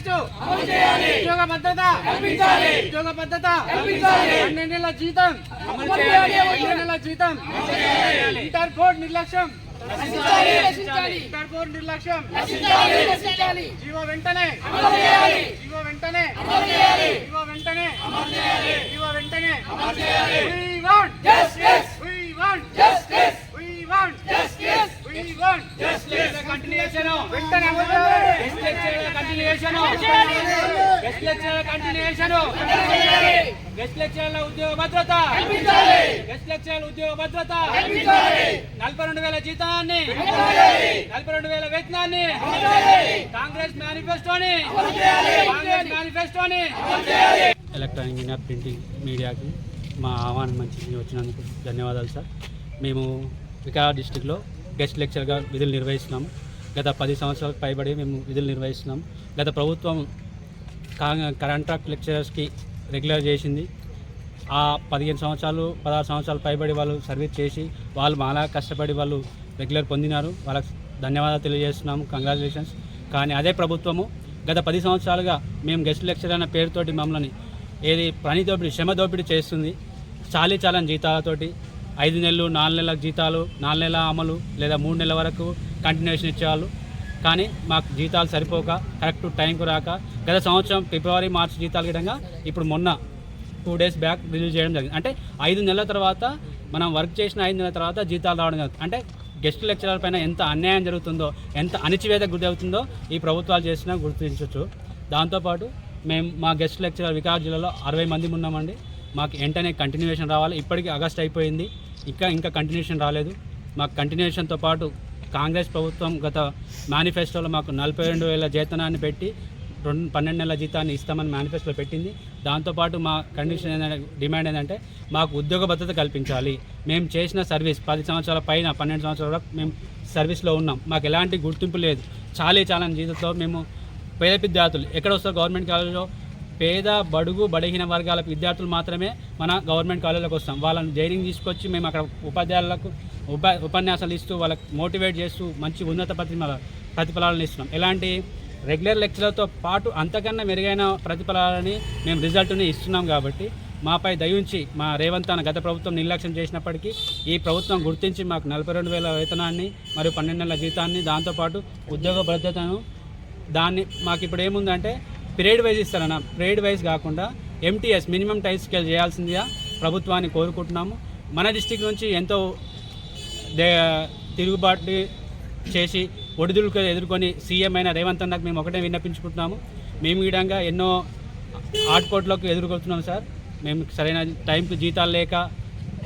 Manifesto ఉద్యోగ భద్రత ఉద్యోగ భద్రత పన్నెండు నెలల జీతం పన్నెండు నెలల జీతం ఇంటర్ కోడ్ నిర్లక్ష్యం ఇంటర్ కోడ్ నిర్లక్ష్యం జీవో వెంటనే జీవో వెంటనే జీవో వెంటనే జీవో వెంటనే గెస్ట్ కంటిన్యూషన్ కంటిన్యూషన్ లెక్చరర్ల ఉద్యోగ భద్రత గెస్ట్ లెక్చరర్ల ఉద్యోగ భద్రత నలభై రెండు వేల జీతాన్ని నలభై రెండు వేల వేతనాన్ని కాంగ్రెస్ మేనిఫెస్టోని కాంగ్రెస్ మేనిఫెస్టోని ఎలక్ట్రానిక్ ఇంజనీర్ ప్రింటింగ్ మీడియాకి మా ఆహ్వానం మంచి వచ్చినందుకు ధన్యవాదాలు సార్ మేము వికారాబాద్ డిస్టిక్లో గెస్ట్ లెక్చర్గా విధులు నిర్వహిస్తున్నాము గత పది సంవత్సరాలకు పైబడి మేము విధులు నిర్వహిస్తున్నాం. గత ప్రభుత్వం కా- కాంట్రాక్ట్ లెక్చరర్స్కి రెగ్యులర్ చేసింది. ఆ పదిహేను సంవత్సరాలు పదహారు సంవత్సరాలు పైబడి వాళ్ళు సర్వీస్ చేసి వాళ్ళు మాలా కష్టపడి వాళ్ళు రెగ్యులర్ పొందినారు. వాళ్ళకి ధన్యవాదాలు తెలియజేస్తున్నాము కంగ్రాచులేషన్స్ కానీ అదే ప్రభుత్వము గత పది సంవత్సరాలుగా మేము గెస్ట్ లెక్చర్ అన్న పేరుతోటి మమ్మల్ని ఏది పని దోపిడీ శ్రమ దోపిడీ చేస్తుంది. చాలీ చాలని జీతాలతోటి ఐదు నెలలు నాలుగు నెలల జీతాలు నాలుగు నెలల అమలు లేదా మూడు నెలల వరకు కంటిన్యూషన్ ఇచ్చేవాళ్ళు. కానీ మాకు జీతాలు సరిపోక కరెక్ట్ టైంకు రాక గత సంవత్సరం ఫిబ్రవరి మార్చి జీతాలు గిడంగా ఇప్పుడు మొన్న టూ డేస్ బ్యాక్ రిలీజ్ చేయడం జరిగింది. అంటే ఐదు నెలల తర్వాత మనం వర్క్ చేసిన ఐదు నెలల తర్వాత జీతాలు రావడం జరుగుతుంది. అంటే గెస్ట్ లెక్చరర్ పైన ఎంత అన్యాయం జరుగుతుందో ఎంత అణిచివేత గురి అవుతుందో ఈ ప్రభుత్వాలు చేసినా గుర్తించవచ్చు దాంతోపాటు మేము మా గెస్ట్ లెక్చరర్ వికార్ జిల్లాలో అరవై మంది ఉన్నామండి. మాకు వెంటనే కంటిన్యూషన్ రావాలి. ఇప్పటికీ ఆగస్ట్ అయిపోయింది. ఇంకా ఇంకా కంటిన్యూషన్ రాలేదు. మాకు కంటిన్యూషన్తో పాటు కాంగ్రెస్ ప్రభుత్వం గత మేనిఫెస్టోలో మాకు నలభై రెండు వేల జీతనాన్ని పెట్టి రెండు పన్నెండు నెలల జీతాన్ని ఇస్తామని మేనిఫెస్టోలో పెట్టింది. దాంతోపాటు మా కండిషన్ ఏంటంటే డిమాండ్ ఏంటంటే మాకు ఉద్యోగ భద్రత కల్పించాలి. మేము చేసిన సర్వీస్ పది సంవత్సరాల పైన పన్నెండు సంవత్సరాల వరకు మేము సర్వీస్లో ఉన్నాం. మాకు ఎలాంటి గుర్తింపు లేదు. చాలీ చాలా జీతంతో మేము పేద విద్యార్థులు ఎక్కడ వస్తారు గవర్నమెంట్ కాలేజీలో పేద బడుగు బడిగిన వర్గాల విద్యార్థులు మాత్రమే మన గవర్నమెంట్ కాలేజీలకు వస్తాం. వాళ్ళని జైనింగ్ తీసుకొచ్చి మేము అక్కడ ఉపాధ్యాయులకు ఉప ఉపన్యాసాలు ఇస్తూ వాళ్ళకి మోటివేట్ చేస్తూ మంచి ఉన్నత ప్రతిమ ప్రతిఫలాలను ఇస్తున్నాం. ఎలాంటి రెగ్యులర్ లెక్చర్లతో పాటు అంతకన్నా మెరుగైన ప్రతిఫలాలని మేము రిజల్ట్ని ఇస్తున్నాం కాబట్టి మాపై దయించి మా రేవంత్ అన్న గత ప్రభుత్వం నిర్లక్ష్యం చేసినప్పటికీ ఈ ప్రభుత్వం గుర్తించి మాకు నలభై రెండు వేల వేతనాన్ని మరియు పన్నెండు నెలల జీతాన్ని దాంతోపాటు ఉద్యోగ భద్రతను దాన్ని మాకు ఇప్పుడు ఏముందంటే పీరియడ్ వైజ్ ఇస్తారన్న. పీరియడ్ వైజ్ కాకుండా ఎంటీఎస్ మినిమం టైం స్కేల్ చేయాల్సిందిగా ప్రభుత్వాన్ని కోరుకుంటున్నాము. మన డిస్టిక్ నుంచి ఎంతో దే తిరుగుబాటు చేసి ఒడిదుడుకు ఎదుర్కొని సీఎం అయిన రేవంత్ అన్నకు మేము ఒకటే విన్నపించుకుంటున్నాము. మేము విధంగా ఎన్నో ఆటుకోట్లకు ఎదుర్కొంటున్నాం సార్. మేము సరైన టైంకి జీతాలు లేక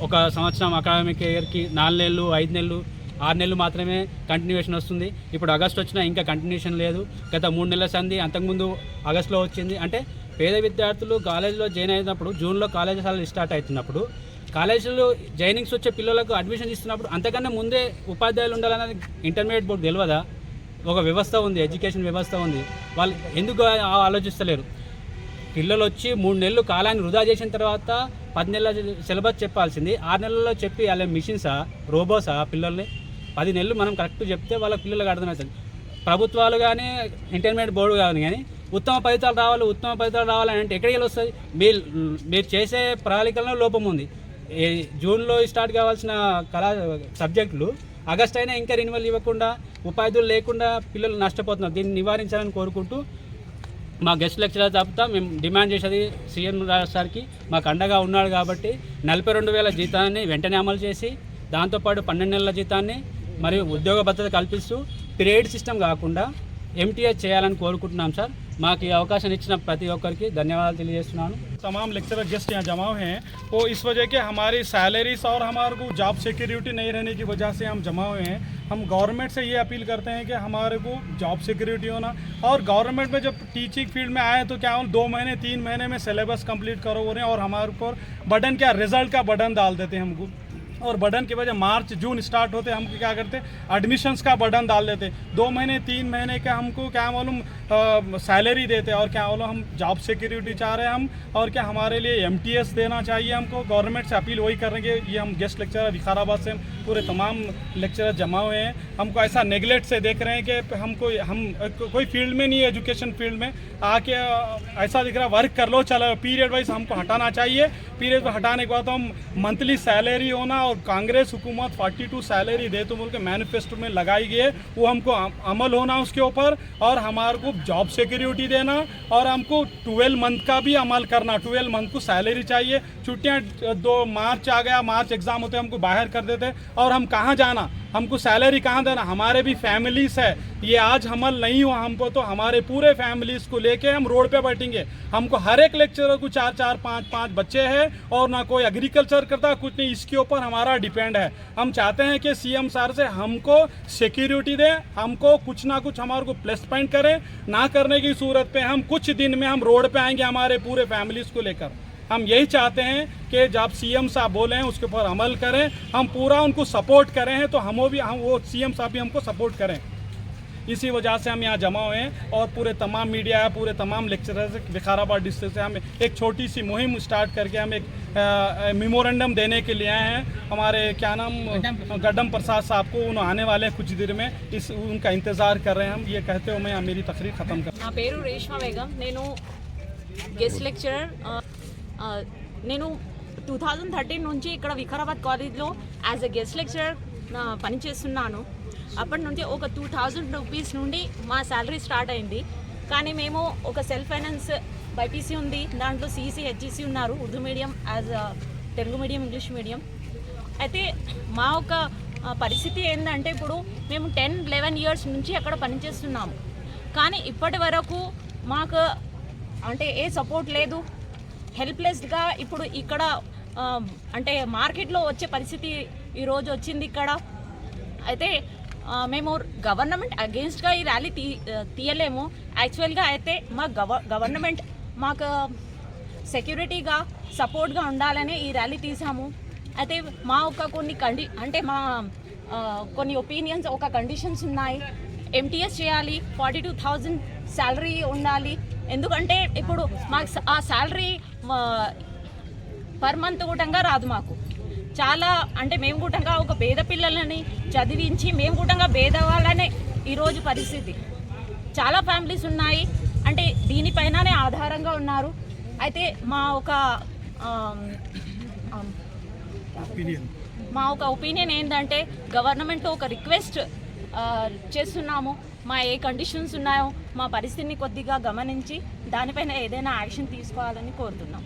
ఒక సంవత్సరం అకాడమిక్ ఇయర్కి నాలుగు నెలలు ఐదు నెలలు ఆరు నెలలు మాత్రమే కంటిన్యూషన్ వస్తుంది. ఇప్పుడు ఆగస్ట్ వచ్చినా ఇంకా కంటిన్యూషన్ లేదు. గత మూడు నెలల సంది అంతకుముందు ఆగస్టులో వచ్చింది. అంటే పేద విద్యార్థులు కాలేజీలో జాయిన్ అయినప్పుడు జూన్లో కాలేజీ స్టార్ట్ అవుతున్నప్పుడు కాలేజీలో జైనింగ్స్ వచ్చే పిల్లలకు అడ్మిషన్ ఇస్తున్నప్పుడు అంతకన్నా ముందే ఉపాధ్యాయులు ఉండాలన్నది ఇంటర్మీడియట్ బోర్డు తెలియదా ఒక వ్యవస్థ ఉంది ఎడ్యుకేషన్ వ్యవస్థ ఉంది. వాళ్ళు ఎందుకు ఆలోచిస్తలేరు? పిల్లలు వచ్చి మూడు నెలలు కాలాన్ని వృధా చేసిన తర్వాత పది నెలల సిలబస్ చెప్పాల్సింది. ఆరు నెలల్లో చెప్పి వాళ్ళ మిషన్సా రోబోసా పిల్లల్ని పది నెలలు మనం కరెక్ట్ చెప్తే వాళ్ళ పిల్లలకు అర్థమవుతుంది. ప్రభుత్వాలు కానీ ఇంటర్మీడియట్ బోర్డు కానీ కానీ ఉత్తమ ఫలితాలు రావాలి ఉత్తమ ఫలితాలు రావాలని అంటే ఎక్కడికి వస్తుంది మీరు మీరు చేసే ప్రణాళికల్లో లోపం ఉంది. జూన్లో స్టార్ట్ కావాల్సిన కళా సబ్జెక్టులు ఆగస్ట్ అయినా ఇంకా రెన్యువల్ ఇవ్వకుండా ఉపాధ్యులు లేకుండా పిల్లలు నష్టపోతున్నారు. దీన్ని నివారించాలని కోరుకుంటూ మా గెస్ట్ లెక్చరర్ తప్ప మేము డిమాండ్ చేసేది సీఎం సార్కి. మాకు అండగా ఉన్నాడు కాబట్టి నలభై రెండు వేల జీతాన్ని వెంటనే అమలు చేసి దాంతోపాటు పన్నెండు నెలల జీతాన్ని మరియు ఉద్యోగ భద్రత కల్పిస్తూ పీరియడ్ సిస్టమ్ కాకుండా ఎంటీఎస్ చేయాలని కోరుకుంటున్నాం సార్ మాకు ఈ అవకాశం ఇచ్చిన ప్రతి ఒక్కరికి ధన్యవాదాలు తెలియజేస్తున్నాను तमाम लेक्चरर गेस्ट यहाँ जमा हुए हैं वो इस वजह के हमारी सैलरीज और हमारे को जॉब सिक्योरिटी नहीं रहने की वजह से हम जमा हुए हैं हम गवर्नमेंट से ये अपील करते हैं कि हमारे को जॉब सिक्योरिटी होना और गवर्नमेंट में जब टीचिंग फील्ड में आए तो क्या उन दो महीने तीन महीने में सिलेबस कंप्लीट करो हो रहे हैं और हमारे ऊपर बर्डन क्या रिजल्ट का बर्डन डाल देते हैं हमको और बर्डन की वजह मार्च, जून स्टार्ट होते हम क्या करते? एडमिशन्स का बर्डन डाल देते। दो महीने, तीन महीने का हमको क्या मालूम सैलरी देते और क्या मालूम हम जॉब सिक्योरिटी चाह रहे हैं हम और क्या हमारे लिए एमटीएस देना चाहिए हमको। गवर्नमेंट से अपील वही करेंगे ये हम गेस्ट लेक्चर विकाराबाद से पूरे तमाम लेक्चर जमा हुए हैं। हमको ऐसा नेगलेक्ट से देख रहे हैं कि हमको हम, कोई फ़ील्ड में नहीं एजुकेशन फ़ील्ड में। आके ऐसा दिख रहा वर्क कर लो, चलो। पीरियड वाइज हमको हटाना चाहिए। पीरियड हटाने के बाद हम मंथली सैलरी होना और कांग्रेस हुकूमत 42 सैलरी दे तो बोल के मैनिफेस्टो में लगाई गई है। वो हमको अमल होना उसके ऊपर और हमारे को जॉब सिक्योरिटी देना और हमको 12 मंथ का भी अमल करना। 12 मंथ को सैलरी चाहिए। छुट्टियाँ दो मार्च आ गया, मार्च एग्ज़ाम होते हमको बाहर कर देते और हम कहाँ जाना? हमको सैलरी कहाँ देना? हमारे भी फैमिलीज़ है। ये आज हमल नहीं हुआ हमको तो हमारे पूरे फैमिलीज़ को लेके हम रोड पे बैठेंगे। हमको हर एक लेक्चरर को चार चार, पाँच पाँच बच्चे हैं और ना कोई एग्रीकल्चर करता, कुछ नहीं। इसके ऊपर हमारा डिपेंड है। हम चाहते हैं कि सीएम सर से हमको सिक्योरिटी दें, हमको कुछ ना कुछ हमारे को प्लस पॉइंट करें, ना करने की सूरत पे हम कुछ दिन में हम रोड पे आएँगे हमारे पूरे फैमिलीज़ को लेकर। हम यही चाहते हैं कि जब सीएम साहब बोले हैं, उसके ऊपर अमल करें, हम पूरा उनको सपोर्ट करें हैं तो हम भी, हम वो सीएम साहब भी हमको सपोर्ट करें। इसी वजह से हम यहाँ जमा हुए हैं और पूरे तमाम मीडिया है पूरे तमाम लेक्चरर्स विकाराबाद डिस्ट्रिक्ट से हम एक छोटी सी मुहिम स्टार्ट करके हम एक मेमोरेंडम देने के लिए आए हैं हमारे क्या नाम गड्डम प्रसाद साहब को उन्होंने आने वाले हैं कुछ देर में इस उनका इंतज़ार कर रहे हैं हम ये कहते हुए मैं मेरी तकरीर ख़त्म कर నా పేరు రేష్మా బేగం నేను గెస్ట్ లెక్చరర్ ఆ, ఆ, నేను టూ థౌజండ్ థర్టీన్ నుంచి ఇక్కడ వికారాబాద్ కాలేజ్లో యాజ్ ఎ గెస్ట్ లెక్చరర్ పనిచేస్తున్నాను అప్పటి నుంచి ఒక టూ థౌజండ్ రూపీస్ నుండి మా శాలరీ స్టార్ట్ అయింది. కానీ మేము ఒక సెల్ఫ్ ఫైనాన్స్ బైపీసీ ఉంది. దాంట్లో సీసీ హెచ్ఈసీ ఉన్నారు. Urdu medium as Telugu medium English medium. అయితే మా ఒక పరిస్థితి ఏంటంటే ఇప్పుడు మేము టెన్ లెవెన్ ఇయర్స్ నుంచి అక్కడ పనిచేస్తున్నాము కానీ ఇప్పటి వరకు మాకు అంటే ఏ సపోర్ట్ లేదు. హెల్ప్లెస్గా ఇప్పుడు ఇక్కడ అంటే మార్కెట్లో వచ్చే పరిస్థితి ఈరోజు వచ్చింది ఇక్కడ. అయితే మేము గవర్నమెంట్ అగేన్స్ట్గా ఈ ర్యాలీ తీ తీయలేము. యాక్చువల్గా అయితే మా గవ గవర్నమెంట్ మాకు సెక్యూరిటీగా సపోర్ట్గా ఉండాలనే ఈ ర్యాలీ తీసాము అయితే మా ఒక కొన్ని కండి అంటే మా కొన్ని ఒపీనియన్స్ ఒక కండిషన్స్ ఉన్నాయి. ఎంటీఎస్ చేయాలి ఫార్టీ టూ థౌజండ్ శాలరీ ఉండాలి. ఎందుకంటే ఇప్పుడు మాకు ఆ శాలరీ పర్ మంత్ కూటంగా రాదు మాకు. చాలా అంటే మేము కూటంగా ఒక పేద పిల్లలని చదివించి మేము కూటంగా పేదవాళ్ళనే ఈరోజు పరిస్థితి. చాలా ఫ్యామిలీస్ ఉన్నాయి. అంటే దీనిపైననే ఆధారంగా ఉన్నారు. అయితే మా ఒక మా ఒక ఒపీనియన్ ఏంటంటే గవర్నమెంట్ ఒక రిక్వెస్ట్ చేస్తున్నాము. మా ఏ కండిషన్స్ ఉన్నాయో మా పరిస్థితిని కొద్దిగా గమనించి దానిపైన ఏదైనా యాక్షన్ తీసుకోవాలని కోరుతున్నాం.